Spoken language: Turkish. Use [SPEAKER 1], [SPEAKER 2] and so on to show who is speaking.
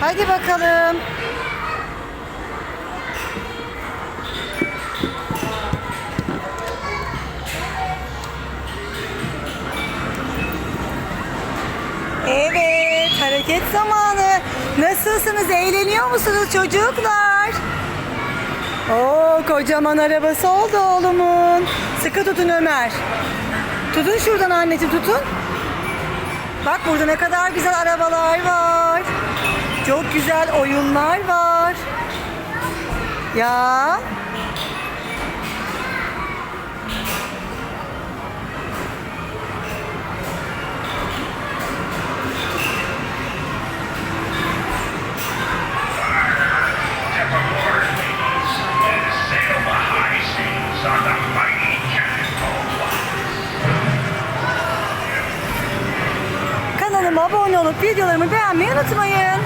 [SPEAKER 1] Hadi bakalım. Evet, hareket zamanı. Nasılsınız? Eğleniyor musunuz çocuklar? Oo, kocaman arabası oldu oğlumun. Sıkı tutun Ömer. Tutun şuradan anneciğim tutun. Bak burada ne kadar güzel arabalar. Çok güzel oyunlar var. Ya. Kanalıma abone olup videolarımı beğenmeyi unutmayın.